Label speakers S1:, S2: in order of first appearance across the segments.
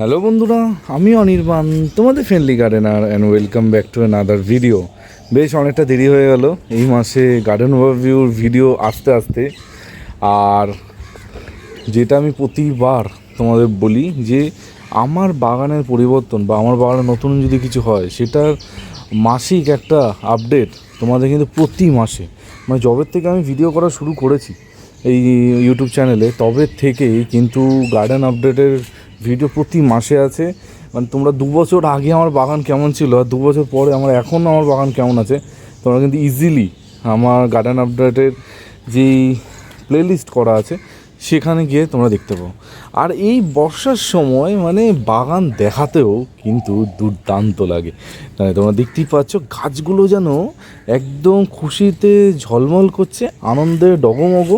S1: Hello বন্ধুরা, আমি অনির্বাণ, তোমাদের friendly gardener and welcome back to another video বেশ অনেকটা দেরি হয়ে গেল এই মাসে গার্ডেন ওভারভিউর ভিডিও আসতে আসতে। আর যেটা আমি প্রতিবার তোমাদের বলি যে, আমার বাগানের পরিবর্তন বা আমার বাগানে নতুন যদি কিছু হয়, সেটার মাসিক একটা আপডেট তোমাদের কিন্তু প্রতি মাসে। মানে জবের থেকে আমি ভিডিও করা শুরু করেছি এই ইউটিউব চ্যানেলে তবে থেকেই কিন্তু গার্ডেন আপডেটের ভিডিও প্রতি মাসে আছে। মানে তোমরা দু বছর আগে আমার বাগান কেমন ছিল আর দু বছর পরে আমার এখন আমার বাগান কেমন আছে, তোমরা কিন্তু ইজিলি আমার গার্ডেন আপডেটের যেই প্লেলিস্ট করা আছে, সেখানে গিয়ে তোমরা দেখতে পাও। আর এই বর্ষার সময় মানে বাগান দেখাতেও কিন্তু দুর্দান্ত লাগে। মানে তোমরা দেখতেই পাচ্ছ গাছগুলো যেন একদম খুশিতে ঝলমল করছে, আনন্দে ডগমগ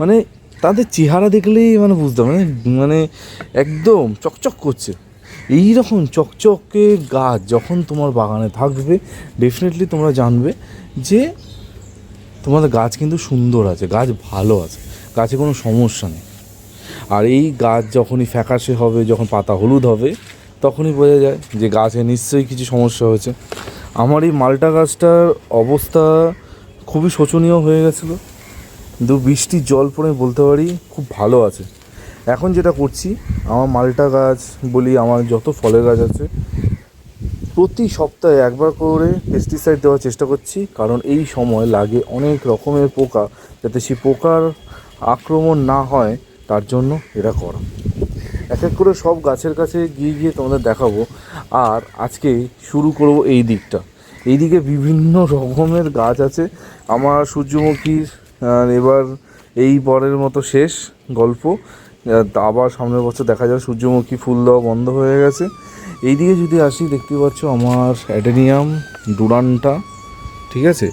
S1: মানে তাদের চেহারা দেখলেই মানে বুঝতে মানে মানে একদম চকচক করছে। এই রকম চকচকে গাছ যখন তোমার বাগানে থাকবে ডেফিনেটলি তোমরা জানবে যে তোমাদের গাছ কিন্তু সুন্দর আছে, গাছ ভালো আছে, গাছে কোনো সমস্যা নেই। আর এই গাছ যখনই ফ্যাকাশে হবে, যখন পাতা হলুদ হবে, তখনই বোঝা যায় যে গাছে নিশ্চয়ই কিছু সমস্যা হয়েছে। আমার এই মালটা গাছটার অবস্থা খুবই শোচনীয় হয়ে গেছিল। দু বৃষ্টির জল পড়ে বলতে পারি খুব ভালো আছে। এখন যেটা করছি, আমার মালটা গাছ বলি, আমার যত ফলের গাছ আছে, প্রতি সপ্তাহে একবার করে পেস্টিসাইড দেওয়ার চেষ্টা করছি, কারণ এই সময় লাগে অনেক রকমের পোকা, যাতে সেই পোকার আক্রমণ না হয়, তার জন্য এটা করা। এক এক করে সব গাছের কাছে গিয়ে গিয়ে তোমাদের দেখাবো, আর আজকে শুরু করব এই দিকটা। এইদিকে বিভিন্ন রকমের গাছ আছে, আমার সূর্যমুখীর আহ, এবার এই পরের মতো শেষ গল্প। আবার সামনের বছর দেখা যায় সূর্যমুখী ফুল দেওয়া বন্ধ হয়ে গেছে। এইদিকে যদি আসি দেখতে পাচ্ছ আমার অ্যাডেনিয়াম ডুরানটা ঠিক আছে?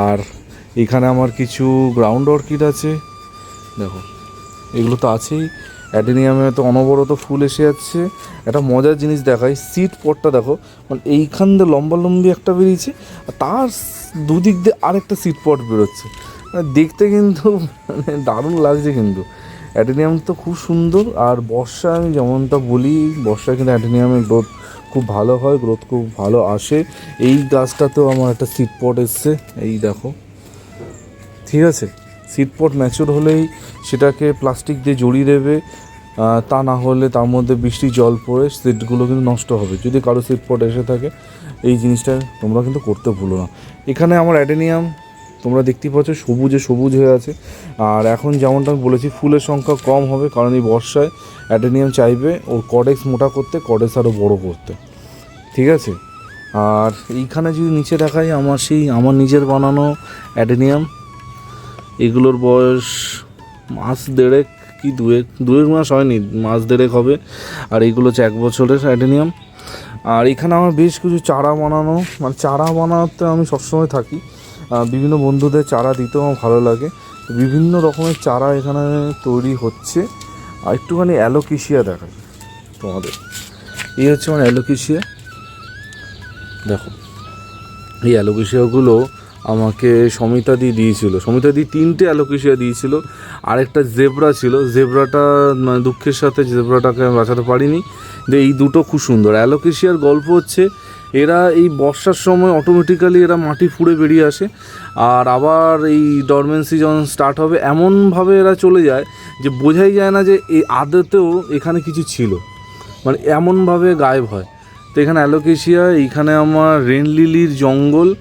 S1: আর এখানে আমার কিছু গ্রাউন্ড অর্কিড আছে। দেখো এগুলো তো আছেই। অ্যাডেনিয়ামে তো অনবরত ফুল এসে যাচ্ছে। একটা মজার জিনিস দেখায় সিট পটটা দেখো মানে এইখান দিয়ে লম্বা লম্বি একটা বেরিয়েছে আর তার দুদিক দিয়ে আরেকটা সিট পট বেরোচ্ছে। দেখতে কিন্তু মানে দারুণ লাগছে কিন্তু। অ্যাডেনিয়াম তো খুব সুন্দর, আর বর্ষা আমি যেমনটা বলি বর্ষায় কিন্তু অ্যাডেনিয়ামের গ্রোথ খুব ভালো হয় গ্রোথ খুব ভালো আসে। এই গাছটাতেও আমার একটা সিট পট এসছে, এই দেখো। ঠিক আছে? সিটপট ম্যাচুর হলেই সেটাকে প্লাস্টিক দিয়ে জড়িয়ে দেবে তা না হলে তার মধ্যে বৃষ্টি, জল পড়ে সিটগুলো কিন্তু নষ্ট হবে। যদি কারও সিটপট এসে থাকে, এই জিনিসটা তোমরা কিন্তু করতে ভুলো না। এখানে আমার অ্যাডেনিয়াম তোমরা দেখতেই পাচ্ছ সবুজে সবুজ হয়ে আছে। আর এখন যেমনটা আমি বলেছি, ফুলের সংখ্যা কম হবে কারণ এই বর্ষায় অ্যাডেনিয়াম চাইবে ওর কডেক্স মোটা করতে, কডেক্স আরও বড় করতে। ঠিক আছে? আর এইখানে যদি নিচে দেখাই, আমার সেই, আমার নিজের বানানো অ্যাডেনিয়াম, এগুলোর বয়স মাস দেড়েক কি দুয়েক দুয়েক মাস হয়নি, মাস দেড়েক হবে। আর এইগুলো হচ্ছে এক বছরের অ্যাডেনিয়াম। আর এখানে আমার বেশ কিছু চারা বানানো মানে চারা বানাতে আমি সবসময় থাকি। বিভিন্ন বন্ধুদের চারা দিতেও আমার ভালো লাগে। বিভিন্ন রকমের চারা এখানে তৈরি হচ্ছে। আর একটুখানি অ্যালোকেশিয়া দেখায় তোমাদের। এই হচ্ছে আমার অ্যালোকেশিয়া। দেখো, এই অ্যালোকেশিয়াগুলো আমাকে সমিতাদি দিয়েছিল। সমিতাদি তিনটে অ্যালোকেশিয়া দিয়েছিল। আরেকটা জেব্রা ছিল। জেব্রাটা মানে দুঃখের সাথে জেব্রাটাকে আমি বাঁচাতে পারিনি। যে এই দুটো খুব সুন্দর। অ্যালোকেশিয়ার গল্প হচ্ছে এরা এই বর্ষার সময় অটোমেটিক্যালি এরা মাটি ফুঁড়ে বেরিয়ে আসে। আর আবার এই ডরমেন্সি যখন স্টার্ট হবে, এমনভাবে এরা চলে যায় যে বোঝাই যায় না যে এই আদতেও এখানে কিছু ছিল। মানে এমনভাবে গায়েব হয়। তো এখানে অ্যালোকেশিয়া এইখানে আমার রেন লিলির জঙ্গল,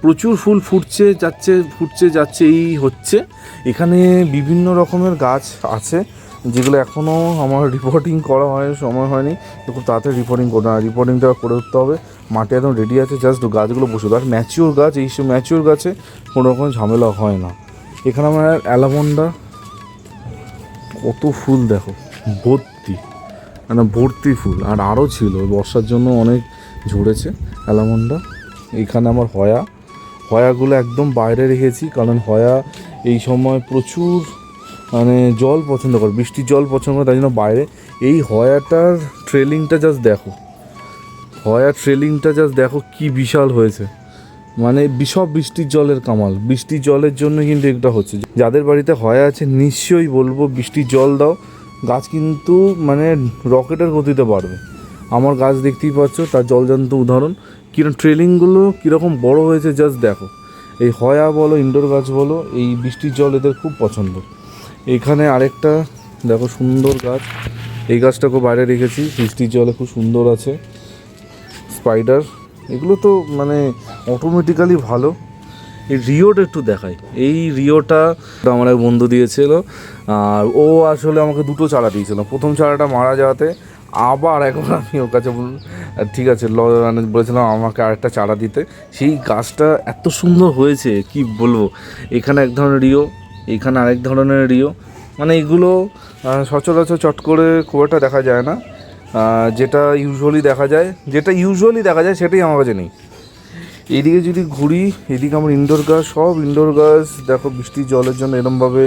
S1: প্রচুর ফুল ফুটছে, যাচ্ছে ফুটছে, যাচ্ছে, এই হচ্ছে। এখানে বিভিন্ন রকমের গাছ আছে। যেগুলো এখনও আমার রিপোর্টিং করা হয়, সময় হয়নি। তো খুব তাড়াতাড়ি রিপোর্টিং হবে। রিপোর্টিংটা করে উঠতে হবে। মাটি একদম রেডি আছে জাস্ট গাছগুলো বসে আর ম্যাচিওর গাছ, এই সব ম্যাচিওর গাছে কোনো রকম ঝামেলা হয় না। এখানে আমার অ্যালামন্ডা, কত ফুল দেখো। ভর্তি। মানে ভর্তি ফুল। আর আরও ছিল, বর্ষার জন্য অনেক ঝরেছে অ্যালামন্ডা। এখানে আমার হয়া। হয়াগুলো একদম বাইরে রেখেছি, কারণ হয়া এই সময় প্রচুর মানে জল পছন্দ করে, বৃষ্টির জল পছন্দ করে, তাই জন্য বাইরে। এই হয়াটার ট্রেলিংটা জাস্ট দেখো। হয়া ট্রেলিংটা জাস্ট দেখো কি বিশাল হয়েছে। মানে বিসব বৃষ্টির জলের কামাল। বৃষ্টির জলের জন্য কিন্তু এটা হচ্ছে। যাদের বাড়িতে হয়া আছে, নিশ্চয়ই বলব বৃষ্টির জল দাও। গাছ কিন্তু মানে রকেটের গতিতে বাড়বে। আমার গাছ দেখতেই পাচ্ছ, তার জলজান্ত উদাহরণ। কীরকম ট্রেলিংগুলো কীরকম বড় হয়েছে জাস্ট দেখো। এই হয়া বলো ইনডোর গাছ বলো, এই বৃষ্টির জল এদের খুব পছন্দ। এখানে আরেকটা, দেখো সুন্দর গাছ। এই গাছটাকে বাইরে রেখেছি, বৃষ্টির জলে খুব সুন্দর আছে। স্পাইডার এগুলো তো মানে অটোমেটিক্যালি ভালো। এই রিওটা একটু দেখাই। এই রিওটা আমার এক বন্ধু দিয়েছিল, আর ও আসলে আমাকে দুটো চারা দিয়েছিল। প্রথম চারাটা মারা যাওয়াতে আবার এখন আমি ওর কাছে ঠিক আছে মানে বলেছিলাম আমাকে আরেকটা চারা দিতে। সেই গাছটা এত সুন্দর হয়েছে, কি বলব? এখানে এক ধরনের রিও এখানে আরেক ধরনের রিও। মানে এগুলো সচরাচর চট করে খুব একটা দেখা যায় না। যেটা ইউজুয়ালি দেখা যায়, যেটা ইউজুয়ালি দেখা যায় সেটাই আমার কাছে নেই। এদিকে যদি ঘুরি, এদিকে আমার ইনডোর গাছ সব ইনডোর গাছ দেখো বৃষ্টির জলের জন্য এরমভাবে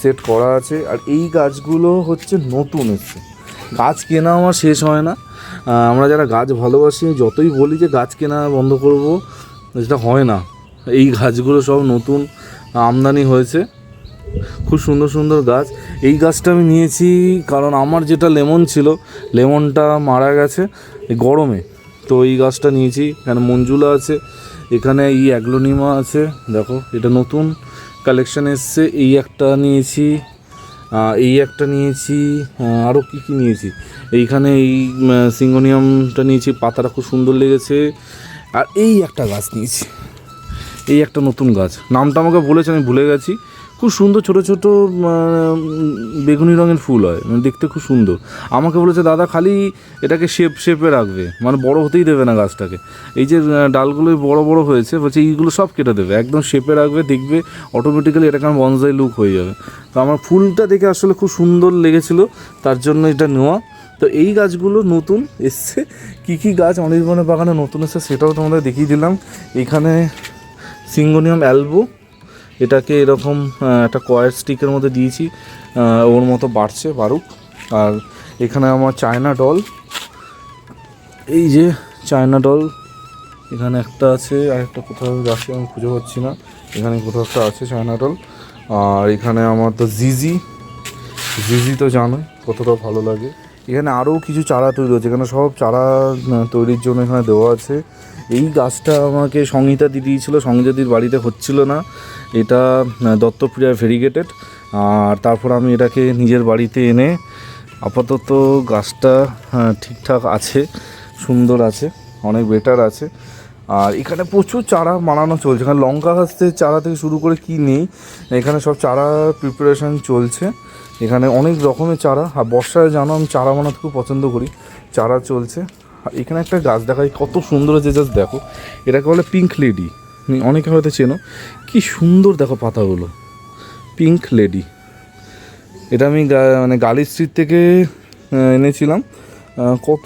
S1: সেট করা আছে। আর এই গাছগুলো হচ্ছে নতুন এসছে। গাছ কেনা আমার শেষ হয় না। আমরা যারা গাছ ভালোবাসি, যতই বলি যে গাছ কেনা বন্ধ করব, সেটা হয় না। এই গাছগুলো সব নতুন। আমদানি হয়েছে। খুব সুন্দর সুন্দর গাছ। এই গাছটা আমি নিয়েছি কারণ আমার যেটা লেমন ছিল, লেমনটা মারা গেছে গরমে। তো এই গাছটা নিয়েছি, এখানে মঞ্জুলা আছে, এখানে এই অ্যাগ্লোনিমা আছে, দেখো, এটা নতুন কালেকশান এসছে। এই একটা নিয়েছি এই একটা নিয়েছি আরও কী কী নিয়েছি? এইখানে এই সিঙ্গোনিয়ামটা নিয়েছি, পাতাটা খুব সুন্দর লেগেছে। আর এই একটা গাছ নিয়েছি। এই একটা নতুন গাছ। নামটা আমাকে বলেছে, আমি ভুলে গেছি। খুব সুন্দর ছোট ছোট বেগুনি রঙের ফুল হয়। মানে দেখতে খুব সুন্দর। আমাকে বলেছে, দাদা, খালি এটাকে শেপ শেপে রাখবে। মানে বড় হতেই দেবে না গাছটাকে। এই যে ডালগুলো বড় বড় হয়েছে, বলছে, এইগুলো সব কেটে দেবে। একদম শেপে রাখবে, দেখবে অটোমেটিক্যালি এটা কেমন বনজাই লুক হয়ে যাবে। তো আমার ফুলটা দেখে আসলে খুব সুন্দর লেগেছিল, তার জন্য এটা নেওয়া। তো এই গাছগুলো নতুন এসছে। কি কি গাছ অনির্বাণের বাগানে নতুন এসছে সেটাও তোমাদের দেখিয়ে দিলাম। এখানে সিঙ্গোনিয়াম অ্যালবো। এটাকে এরকম একটা কয়ের স্টিকের মধ্যে দিয়েছি ওর মতো বাড়ছে, বাড়ুক। আর এখানে আমার চায়না ডল। এই যে চায়না ডল, এখানে একটা আছে, আর একটা কোথাও রাখি আমি খুঁজে পাচ্ছি না। এখানে কোথাও একটা আছে চায়না ডল। আর এখানে আমার তো জিজি। জিজি তো জানোই কতটা ভালো লাগে। এখানে আরও কিছু চারা তৈরি হচ্ছে, এখানে সব চারা তৈরির জন্য এখানে দেওয়া আছে। এই গাছটা আমাকে সংহিতা দিয়ে দিয়েছিল সংহিতাদির বাড়িতে হচ্ছিল না। এটা দত্তপ্রিয়া ভেরিগেটেড। আর তারপর আমি এটাকে নিজের বাড়িতে এনে আপাতত গাছটা হ্যাঁ, ঠিকঠাক আছে সুন্দর আছে অনেক বেটার আছে। আর এখানে প্রচুর চারা মানানো চলছে। এখানে লঙ্কা গাছের চারা থেকে শুরু করে কি নেই এখানে সব চারা প্রিপারেশন চলছে। এখানে অনেক রকমের চারা। আর বর্ষায় জানো আমি চারা বানাতে খুব পছন্দ করি। চারা চলছে। এখানে একটা গাছ দেখাই, কত সুন্দর হয়েছে জাস্ট দেখো। এটাকে বলে পিঙ্ক লেডি অনেকে হয়তো চেনো। কি সুন্দর দেখো পাতাগুলো। পিঙ্ক লেডি এটা আমি মানে গালি স্ট্রিট থেকে এনেছিলাম। কত?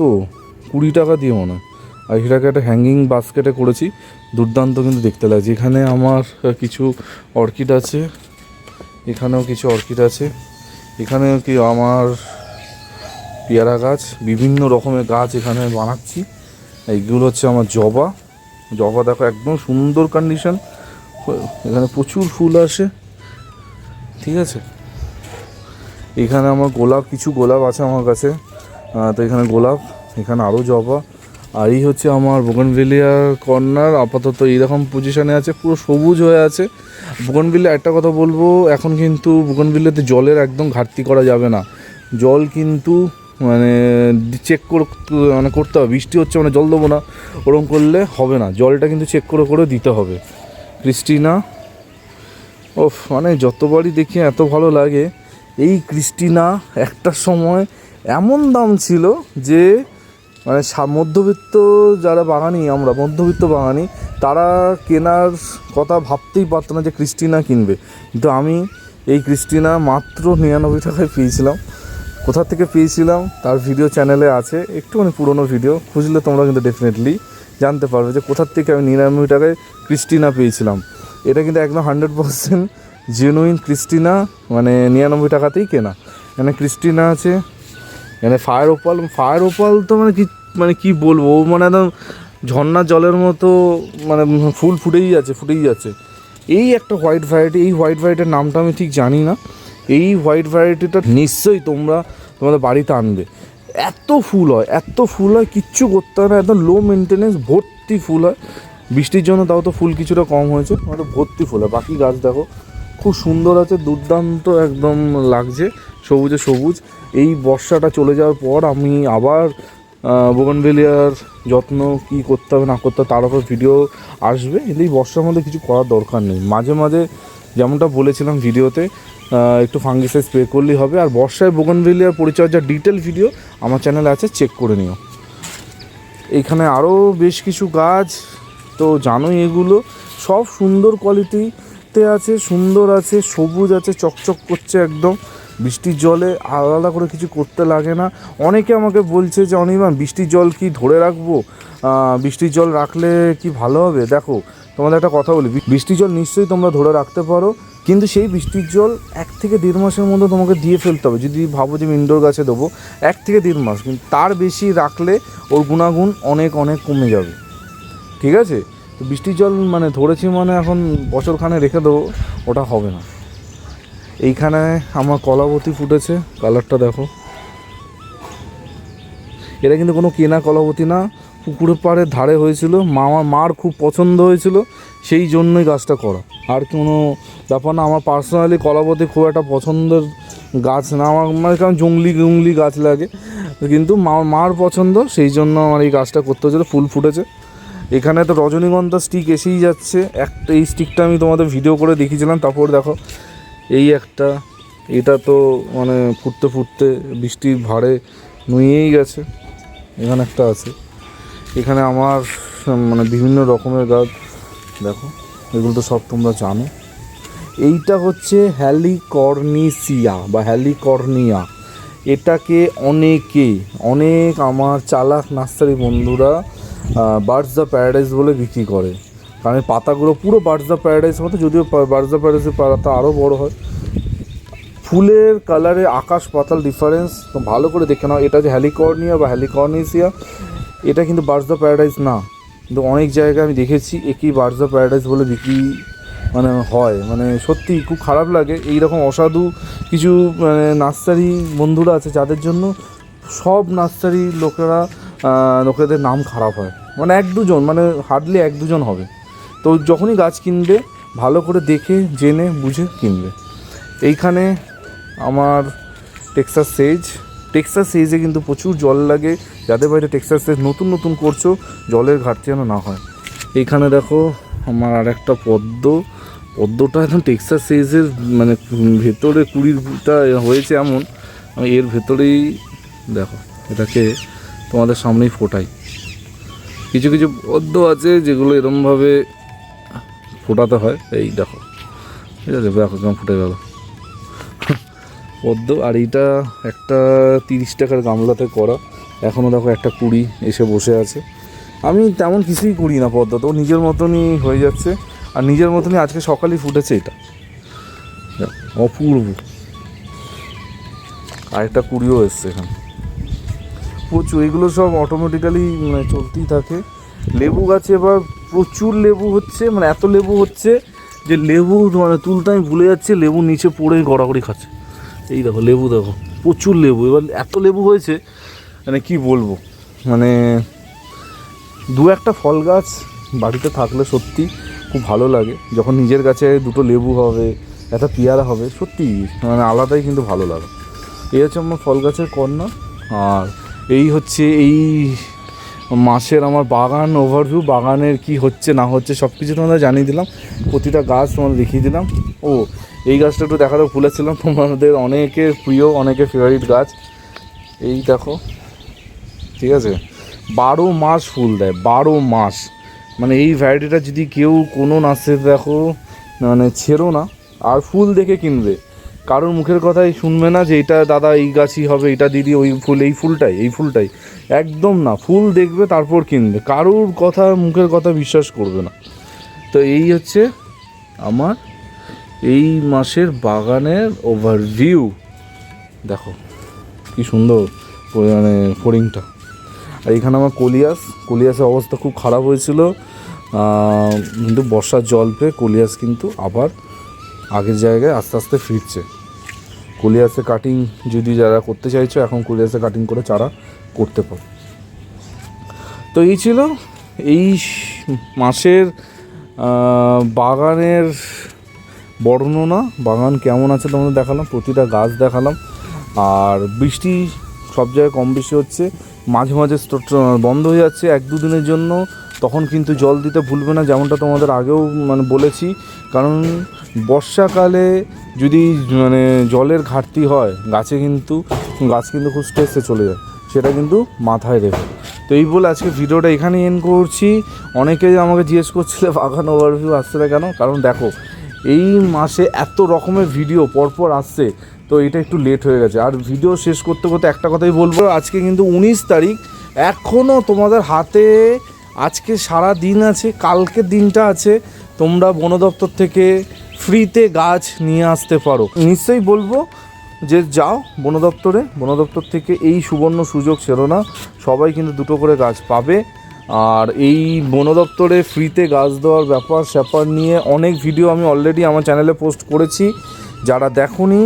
S1: কুড়ি টাকা দিয়ে মনে আর সেটাকে একটা হ্যাঙ্গিং বাস্কেটে করেছি। দুর্দান্ত কিন্তু দেখতে লাগছে। এখানে আমার কিছু অর্কিড আছে। এখানেও কিছু অর্কিড আছে। এখানেও কি আমার পেয়ারা গাছ, বিভিন্ন রকমের গাছ এখানে বানাচ্ছি। এইগুলো হচ্ছে আমার জবা। জবা দেখো একদম সুন্দর কন্ডিশন এখানে প্রচুর ফুল আসে। ঠিক আছে? এখানে আমার গোলাপ, কিছু গোলাপ আছে আমার কাছে। তো এখানে গোলাপ, এখানে আরও জবা। আর এই হচ্ছে আমার বোগনভিলিয়ার কর্নার আপাতত এইরকম পজিশানে আছে, পুরো সবুজ হয়ে আছে। বোগনভিলিয়া একটা কথা বলব, এখন কিন্তু বোগনভিলিয়াতে জলের একদম ঘাটতি করা যাবে না। জল কিন্তু মানে চেক করে মানে করতে হবে। বৃষ্টি হচ্ছে মানে জল দেবো না, ওরকম করলে হবে না। জলটা কিন্তু চেক করে করে দিতে হবে। ক্রিস্টিনা, ওফ মানে যতবারই দেখি এত ভালো লাগে। এই ক্রিস্টিনা একটা সময় এমন দাম ছিল যে মানে মধ্যবিত্ত যারা বাঙানি আমরা মধ্যবিত্ত বাঙানি তারা কেনার কথা ভাবতেই পারতো না যে ক্রিস্টিনা কিনবে। কিন্তু আমি এই ক্রিস্টিনা মাত্র নিরানব্বই টাকায় পেয়েছিলাম। কোথা থেকে পেয়েছিলাম তার ভিডিও চ্যানেলে আছে। একটুখানি পুরনো ভিডিও খুঁজলে তোমরা কিন্তু ডেফিনেটলি জানতে পারবে যে কোথার থেকে আমি নিরানব্বই টাকায় ক্রিস্টিনা পেয়েছিলাম। এটা কিন্তু একদম হান্ড্রেড পার্সেন্ট জেনুইন ক্রিস্টিনা মানে নিরানব্বই টাকাতেই কেনা। এখানে ক্রিস্টিনা আছে, এখানে ফায়ার ওপাল ফায়ার ওপাল তো মানে কি মানে কি বলব? ও মানে একদম ঝর্ণার জলের মতো মানে ফুল ফুটেই যাচ্ছে ফুটেই যাচ্ছে। এই একটা হোয়াইট ভ্যারাইটি এই হোয়াইট ভ্যারাইটির নামটা আমি ঠিক জানি না। এই হোয়াইট ভ্যারাইটিটা নিশ্চয়ই তোমরা তোমাদের বাড়িতে আনবে। এত ফুল হয়, এত ফুল হয়, কিচ্ছু করতে হয় না, একদম লো মেনটেনেন্স ভর্তি ফুল হয়। বৃষ্টির জন্য তাও তো ফুল কিছুটা কম হয়েছে মানে ভর্তি ফুল হয়। বাকি গাছ দেখো, খুব সুন্দর আছে, দুর্দান্ত একদম লাগছে, সবুজে সবুজ। এই বর্ষাটা চলে যাওয়ার পর আমি আবার বোগনভেলিয়ার যত্ন কি করতে হবে, না করতে হবে, তার উপর ভিডিও আসবে। কিন্তু এই বর্ষার মধ্যে কিছু করার দরকার নেই। মাঝে মাঝে যেমনটা বলেছিলাম ভিডিওতে একটু ফাঙ্গিসাইড স্প্রে করলেই হবে। আর বর্ষায় বোগনভেলিয়ার পরিচর্যার ডিটেল ভিডিও আমার চ্যানেলে আছে চেক করে নিও। এখানে আরও বেশ কিছু গাছ, তো জানোই এগুলো। সব সুন্দর কোয়ালিটিতে আছে, সুন্দর আছে, সবুজ আছে, চকচক করছে একদম। বৃষ্টির জলে আলাদা করে কিছু করতে লাগে না। অনেকে আমাকে বলছে যে, অনির্বাণ, বৃষ্টির জল কি ধরে রাখব? বৃষ্টির জল রাখলে কি ভালো হবে? দেখো, তোমাদের একটা কথা বলি, বৃষ্টির জল নিশ্চয়ই তোমরা ধরে রাখতে পারো। কিন্তু সেই বৃষ্টির জল এক থেকে দেড় মাসের মধ্যে তোমাকে দিয়ে ফেলতে হবে। যদি ভাবো যে ইনডোর গাছে দেবো, এক থেকে দেড় মাস, কিন্তু তার বেশি রাখলে ওর গুণাগুণ অনেক অনেক কমে যাবে। ঠিক আছে? তো বৃষ্টির জল মানে ধরেছি মানে এখন বছরখানে রেখে দেবো, ওটা হবে না। এইখানে আমার কলাবতী ফুটেছে, কালারটা দেখো। এটা কিন্তু কোনো কেনা কলাবতী না পুকুরের পাড়ের ধারে হয়েছিল মা আমার মার খুব পছন্দ হয়েছিল, সেই জন্যই গাছটা করা। আর কোনো ব্যাপার না, আমার পার্সোনালি কলাপতি খুব একটা পছন্দের গাছ না, আমার মানে কারণ জঙ্গলি জঙ্গলি গাছ লাগে। কিন্তু মা, মার পছন্দ, সেই জন্য আমার এই গাছটা করতে হয়েছিল, ফুল ফুটেছে। এখানে তো রজনীগন্ধা স্টিক এসেই যাচ্ছে, একটা এই স্টিকটা আমি তোমাদের ভিডিও করে দেখিয়েছিলাম, তারপর দেখো, এই একটা, এটা তো মানে ফুটতে ফুটতে বৃষ্টির ভারে নুয়েই গেছে, এখানে একটা আছে। এখানে আমার মানে বিভিন্ন রকমের গাছ, দেখো, এগুলো তো সব তোমরা জানো। এইটা হচ্ছে হ্যালিকর্নিসিয়া বা হ্যালিকর্নিয়া। এটাকে অনেকে, অনেক আমার চালাক নার্সারি বন্ধুরা বার্ডস দ্য প্যারাডাইস বলে বিক্রি করে। কারণ পাতাগুলো পুরো বার্ডস দ্য প্যারাডাইস মতো, যদিও বার্ডস দ্য প্যারাডাইসের পাতা আরও বড় হয়। ফুলের কালারে আকাশ পাতাল ডিফারেন্স ভালো করে দেখে নাও, এটা যে হ্যালিকর্নিয়া বা হ্যালিকর্নিসিয়া এটা কিন্তু বার্ডস দ্য প্যারাডাইস না। কিন্তু অনেক জায়গায় আমি দেখেছি একই বার্ডস দ্য প্যারাডাইস বলে বিক্রি মানে হয়। মানে সত্যি খুব খারাপ লাগে। এই রকম অসাধু কিছু মানে নার্সারি বন্ধুরা আছে যাদের জন্য সব নার্সারি লোকেরা লোকেদের নাম খারাপ হয়। মানে এক দুজন মানে হার্ডলি এক দুজন হবে। তো যখনই গাছ কিনবে, ভালো করে দেখে, জেনে, বুঝে কিনবে। এইখানে আমার টেক্সাস সেজ টেক্সাস সেজে কিন্তু প্রচুর জল লাগে। যাদের বাড়িতে টেক্সাস সেজ নতুন নতুন করছ, জলের ঘাটতি যেন না হয়। এখানে দেখো আমার আর একটা পদ্ম। পদ্মটা এখন টেক্সাস সেজের মানে ভেতরে কুড়িটা হয়েছে এমন। আমি এর ভেতরেই দেখো, এটাকে তোমাদের সামনেই ফোটাই। কিছু কিছু পদ্ম আছে যেগুলো এরমভাবে ফোটাতে হয়। এই দেখো, ঠিক আছে, দেখো কেমন ফুটে গেল। পদ্ম, আর এইটা একটা তিরিশ টাকার গামলাতে করা। এখনও দেখো একটা কুড়ি এসে বসে আছে। আমি তেমন কিছুই করি না পদ্ম, তো নিজের মতনই হয়ে যাচ্ছে। আর নিজের মতনই আজকে সকালেই ফুটেছে এটা। অপূর্ব। আরেকটা কুড়িও এসছে এখানে। প্রচুর, এগুলো সব অটোমেটিক্যালি মানে চলতেই থাকে। লেবু গাছে এবার প্রচুর লেবু হচ্ছে মানে এত লেবু হচ্ছে যে লেবু মানে তুলতে আমি ভুলে যাচ্ছি লেবু নিচে পড়ে গড়াগড়ি খাচ্ছে। এই দেখো, লেবু দেখো, প্রচুর লেবু। এবার এত লেবু হয়েছে মানে কি বলব? মানে দু একটা ফল গাছ বাড়িতে থাকলে সত্যি খুব ভালো লাগে। যখন নিজের কাছে দুটো লেবু হবে, একটা পেয়ারা হবে, সত্যি মানে আলাদাই কিন্তু ভালো লাগে। এই হচ্ছে আমার ফল গাছের কন্যা, আর এই হচ্ছে এই মাসের আমার বাগান ওভারভিউ বাগানের কি হচ্ছে না হচ্ছে সব কিছু তোমাদের জানিয়ে দিলাম। প্রতিটা গাছ তোমাদের দেখিয়ে দিলাম। ও এই গাছটা একটু দেখাতে ভুলেছিলাম, তোমাদের অনেকের প্রিয়, অনেকের ফেভারিট গাছ। এই দেখো, ঠিক আছে? বারো মাস ফুল দেয়, বারো মাস। মানে এই ভ্যারাইটিটা যদি কেউ কোনো নার্সারি দেখো মানে ছেড়ো না, আর ফুল দেখে কিনবে। কারোর মুখের কথাই শুনবে না যে এটা দাদা এই গাছই হবে, এটা দিদি ওই ফুল, এই ফুলটাই এই ফুলটাই। একদম না, ফুল দেখবে, তারপর কিনবে। কারোর কথা, মুখের কথা বিশ্বাস করবে না। তো এই হচ্ছে আমার এই মাসের বাগানের ওভারভিউ দেখো, কি সুন্দর মানে ফড়িংটা আর এখানে আমার কলিয়াস, কলিয়াসের অবস্থা খুব খারাপ হয়েছিল। কিন্তু বর্ষার জল পেয়ে কলিয়াস কিন্তু আবার আগের জায়গায় আস্তে আস্তে ফিরছে। কলিয়াসে কাটিং যদি যারা করতে চাইছো, এখন কলিয়াসে কাটিং করে চারা করতে পারো। তো এই ছিল এই মাসের বাগানের বর্ণনা, বাগান কেমন আছে তোমাদের দেখালাম, প্রতিটা গাছ দেখালাম। আর বৃষ্টি সব জায়গায় কম বেশি হচ্ছে, মাঝে মাঝে বন্ধ হয়ে যাচ্ছে এক দুদিনের জন্য, তখন কিন্তু জল দিতে ভুলবে না, যেমনটা তোমাদের আগেও মানে বলেছি। কারণ বর্ষাকালে যদি মানে জলের ঘাটতি হয়, গাছে কিন্তু, গাছ কিন্তু খুব স্ট্রেসে চলে যায়, সেটা কিন্তু মাথায় রেখে। তো এই বলে আজকে ভিডিওটা এখানে এন্ড করছি। অনেকেই আমাকে জিজ্ঞেস করছিলে, বাগান ওভারভিউ আসছে না কেন? কারণ দেখো এই মাসে এত রকমের ভিডিও পরপর আসছে, তো এটা একটু লেট হয়ে গেছে। আর ভিডিও শেষ করতে করতে একটা কথাই বলব, আজকে কিন্তু উনিশ তারিখ এখনও তোমাদের হাতে আজকে সারা দিন আছে কালকের দিনটা আছে, তোমরা বন দপ্তর থেকে ফ্রিতে গাছ নিয়ে আসতে পারো। নিশ্চয়ই বলব যে যাও বন দপ্তরে, বন দপ্তর থেকে এই সুবর্ণ সুযোগ ছিল না, সবাই কিন্তু দুটো করে গাছ পাবে। আর এই বন দপ্তরে ফ্রিতে গাছ দেওয়ার ব্যাপার স্যাপার নিয়ে অনেক ভিডিও আমি অলরেডি আমার চ্যানেলে পোস্ট করেছি। যারা দেখোনি,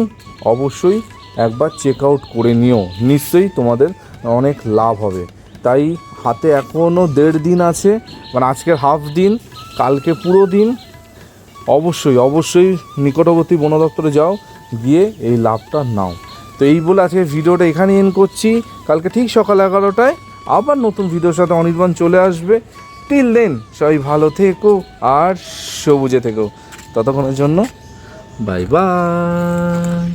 S1: অবশ্যই একবার চেক আউট করে নিও। নিশ্চয়ই তোমাদের অনেক লাভ হবে। তাই হাতে এখনও দেড় দিন আছে মানে আজকের হাফ দিন, কালকে পুরো দিন। অবশ্যই অবশ্যই নিকটবর্তী বন দপ্তরে যাও, গিয়ে এই লাভটা নাও। তো এই বলে আজকে ভিডিওটা এখানে এন করছি। কালকে ঠিক সকাল এগারোটায় আবার নতুন ভিডিওর সাথে অনির্বাণ চলে আসবে। টিল দেন সবাই ভালো থেকো আর সবুজে থেকো। ততক্ষণের জন্য বাই বাই